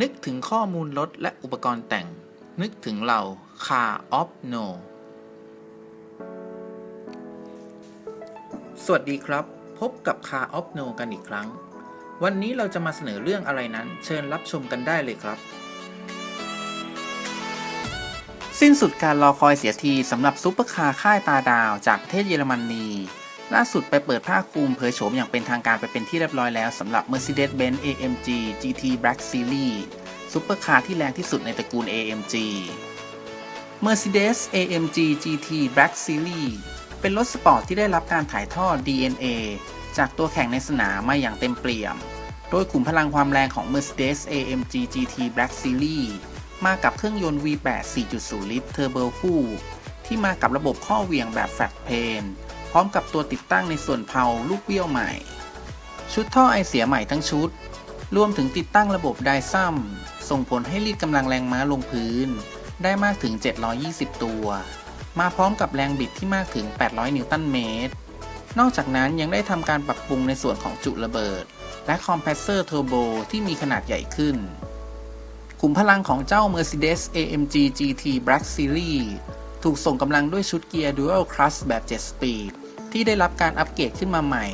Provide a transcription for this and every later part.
นึกถึงข้อมูลรถและอุปกรณ์แต่ง นึกถึงเรา Car of No สวัสดีครับ พบกับ Car of No กันอีกครั้ง วันนี้เราจะมาเสนอเรื่องอะไรนั้น เชิญรับชมกันได้เลยครับ สิ้นสุดการรอคอยเสียทีสำหรับซุปเปอร์คาร์ค่ายตาดาวจากประเทศเยอรมนี ล่าสุดไปเปิดผ้าคลุมเผยโฉมอย่างเป็นทางการไปเป็นที่เรียบร้อยแล้วสำหรับ Mercedes-Benz AMG GT Black Series ซุปเปอร์คาร์ที่แรงที่สุดในตระกูล AMG Mercedes AMG GT Black Series เป็นรถสปอร์ตที่ได้รับการถ่ายทอด DNA จากตัวแข่งในสนามมาอย่างเต็มเปี่ยม โดยขุมพลังความแรงของ Mercedes AMG GT Black Series มากับเครื่องยนต์ V8 4.0 ลิตรเทอร์โบคู่ ที่มากับระบบข้อเหวี่ยงแบบแฟลตเพน พร้อมกับตัวติดตั้งในส่วนเพาลูกเบี้ยวใหม่ ชุดท่อไอเสียใหม่ทั้งชุด รวมถึงติดตั้งระบบไดซัมส่งผลให้รีดกำลังแรงม้าลงพื้น ได้มากถึง 720 ตัว มาพร้อมกับแรงบิดที่มากถึง 800 นิวตันเมตร นอกจากนั้นยังได้ทำการปรับปรุงในส่วนของจุระเบิด และคอมเพรสเซอร์เทอร์โบที่มีขนาดใหญ่ขึ้นขุมพลังของเจ้า Mercedes AMG GT Black Series ถูกส่งกำลังด้วยชุดเกียร์ Dual Clutch แบบ7 Speed ที่ได้รับการอัปเกรดขึ้นมาใหม่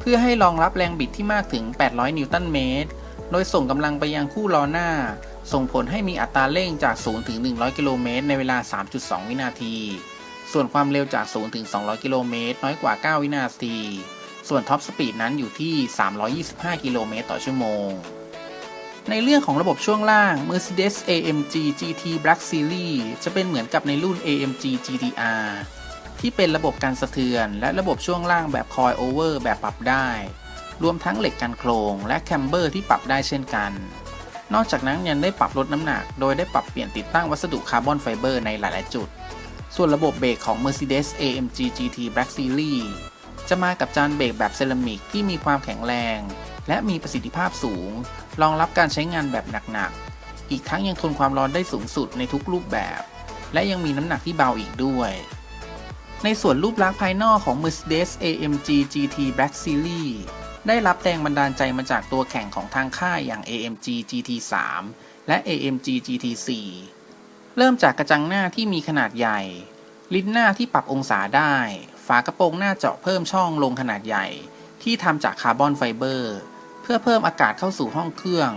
เพื่อให้รองรับแรงบิดที่มากถึง 800 นิวตันเมตร โดยส่งกำลังไปยังคู่ล้อหน้า ส่งผลให้มีอัตราเร่งจาก 0 ถึง 100 กิโลเมตรในเวลา 3.2 วินาที ส่วนความเร็วจาก 0 ถึง 200 กิโลเมตรน้อยกว่า 9 วินาที ส่วนท็อปสปีดนั้นอยู่ที่ 325 กิโลเมตรต่อชั่วโมงในเรื่องของระบบช่วงล่าง Mercedes AMG GT Black Series จะเป็นเหมือนกับในรุ่น AMG GTR ที่เป็นระบบการสะเทือน และระบบช่วงล่างแบบ Coil Over แบบปรับได้ รวมทั้งเหล็กกันโครงและแคมเบอร์ที่ปรับได้เช่นกัน นอกจากนั้นยังได้ปรับลดน้ำหนัก โดยได้ปรับเปลี่ยนติดตั้งวัสดุคาร์บอนไฟเบอร์ในหลาย ๆ จุด ส่วนระบบเบรกของ Mercedes AMG GT Black Series จะมากับจานเบรกแบบเซรามิกที่มีความแข็งแรง และมีประสิทธิภาพสูง รองรับการใช้งานแบบหนัก ๆ อีกทั้งยังทนความร้อนได้สูงสุดในทุกรูปแบบ และยังมีน้ำหนักที่เบาอีกด้วย ในส่วนรูปลักษณ์ภายนอกของ Mercedes AMG GT Black Series ได้รับแรงบันดาลใจมาจากตัวแข่งของทางค่ายอย่าง AMG GT3 และ AMG GT4 เริ่มจากกระจังหน้าที่มีขนาดใหญ่ ลิ้นหน้าที่ปรับองศาได้ ฝากระโปรงหน้าเจาะเพิ่มช่องลงขนาดใหญ่ ที่ทำจากคาร์บอนไฟเบอร์ เพื่อเพิ่มอากาศเข้าสู่ห้องเครื่อง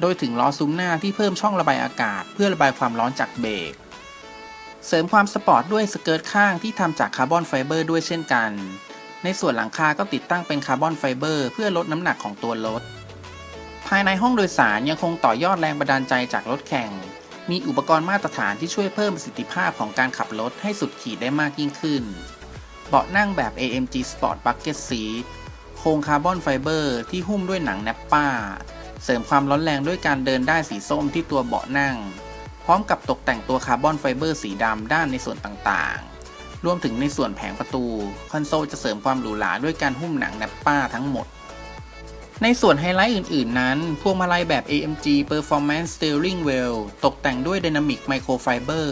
โดยถึงล้อซุ้มหน้าที่เพิ่มช่องระบายอากาศ เพื่อระบายความร้อนจากเบรก เสริมความสปอร์ตด้วยสเกิร์ตข้างที่ทำจากคาร์บอนไฟเบอร์ด้วยเช่นกัน ในส่วนหลังคาก็ติดตั้งเป็นคาร์บอนไฟเบอร์เพื่อลดน้ำหนักของตัวรถ ภายในห้องโดยสารยังคงต่อยอดแรงบันดาลใจจากรถแข่ง มีอุปกรณ์มาตรฐานที่ช่วยเพิ่มประสิทธิภาพของการขับรถให้สุดขีดได้มากยิ่งขึ้น เบาะนั่งแบบ AMG Sport Bucket Seat โครงคาร์บอนไฟเบอร์ที่หุ้มด้วยหนังแนปป้า เสริมความร้อนแรงด้วยการเดินได้สีส้มที่ตัวเบาะนั่ง พร้อมกับตกแต่งตัวคาร์บอนไฟเบอร์สีดำด้านในส่วนต่างๆ รวมถึงในส่วนแผงประตู คอนโซลจะเสริมความหรูหราด้วยการหุ้มหนังแนปป้าทั้งหมด ในส่วนไฮไลท์อื่นๆ นั้น พวงมาลัยแบบ AMG Performance Steering Wheel ตกแต่งด้วย Dynamic Microfiber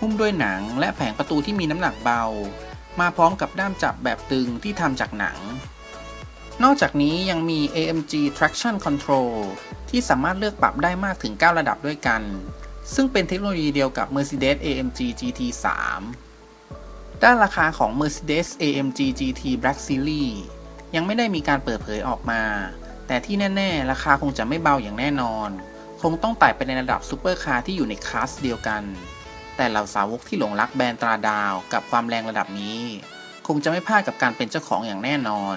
หุ้มด้วยหนังและแผงประตูที่มีน้ำหนักเบา มาพร้อมกับด้ามจับแบบตึงที่ทำจากหนัง นอกจากนี้ยังมี AMG Traction Control ที่สามารถเลือกปรับได้มากถึง 9 ระดับด้วยกัน ซึ่งเป็นเทคโนโลยีเดียวกับ Mercedes AMG GT3 ด้านราคาของ Mercedes AMG GT Black Series ยังไม่ได้มีการเปิดเผยออกมา แต่ที่แน่ ๆ ราคาคงจะไม่เบาอย่างแน่นอน คงต้องไต่ไปในระดับซูเปอร์คาร์ที่อยู่ในคลาสเดียวกัน แต่เหล่าสาวกที่หลงรักแบรนด์ตราดาวกับความแรงระดับนี้ คงจะไม่พลาดกับการเป็นเจ้าของอย่างแน่นอน